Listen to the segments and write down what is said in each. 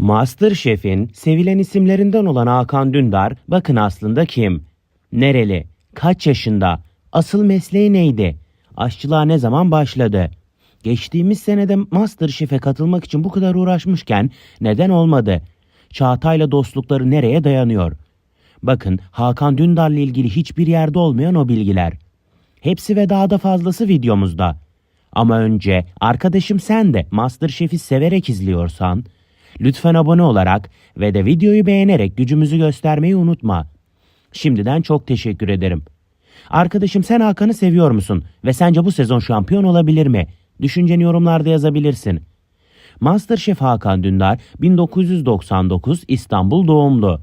Masterchef'in sevilen isimlerinden olan Hakan Dündar bakın aslında kim? Nereli? Kaç yaşında? Asıl mesleği neydi? Aşçılığa ne zaman başladı? Geçtiğimiz senede Masterchef'e katılmak için bu kadar uğraşmışken neden olmadı? Çağatay'la dostlukları nereye dayanıyor? Bakın Hakan Dündar'la ilgili hiçbir yerde olmayan o bilgiler. Hepsi ve daha da fazlası videomuzda. Ama önce arkadaşım sen de Masterchef'i severek izliyorsan lütfen abone olarak ve de videoyu beğenerek gücümüzü göstermeyi unutma. Şimdiden çok teşekkür ederim. Arkadaşım sen Hakan'ı seviyor musun ve sence bu sezon şampiyon olabilir mi? Düşünceni yorumlarda yazabilirsin. Masterchef Hakan Dündar 1999 İstanbul doğumlu.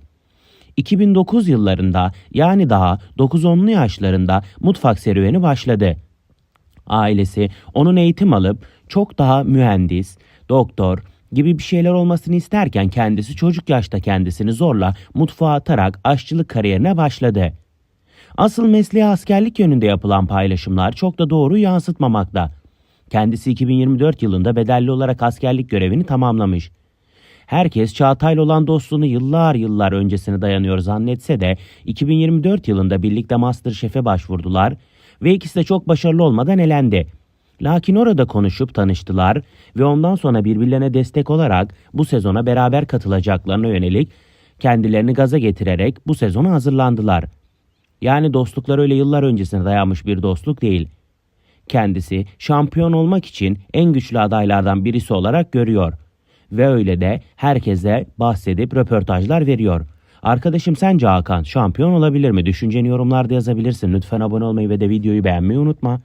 2009 yıllarında yani daha 9-10'lu yaşlarında mutfak serüveni başladı. Ailesi onun eğitim alıp çok daha mühendis, doktor gibi bir şeyler olmasını isterken kendisi çocuk yaşta kendisini zorla mutfağa atarak aşçılık kariyerine başladı. Asıl mesleği askerlik yönünde yapılan paylaşımlar çok da doğru yansıtmamakta. Kendisi 2024 yılında bedelli olarak askerlik görevini tamamlamış. Herkes Çağatay'la olan dostluğunu yıllar yıllar öncesine dayanıyor zannetse de 2024 yılında birlikte Masterchef'e başvurdular ve ikisi de çok başarılı olmadan elendi. Lakin orada konuşup tanıştılar ve ondan sonra birbirlerine destek olarak bu sezona beraber katılacaklarına yönelik kendilerini gaza getirerek bu sezona hazırlandılar. Yani dostluklar öyle yıllar öncesine dayanmış bir dostluk değil. Kendisi şampiyon olmak için en güçlü adaylardan birisi olarak görüyor. Ve öyle de herkese bahsedip röportajlar veriyor. Arkadaşım sence Hakan şampiyon olabilir mi? Düşünceni yorumlarda yazabilirsin. Lütfen abone olmayı ve de videoyu beğenmeyi unutma.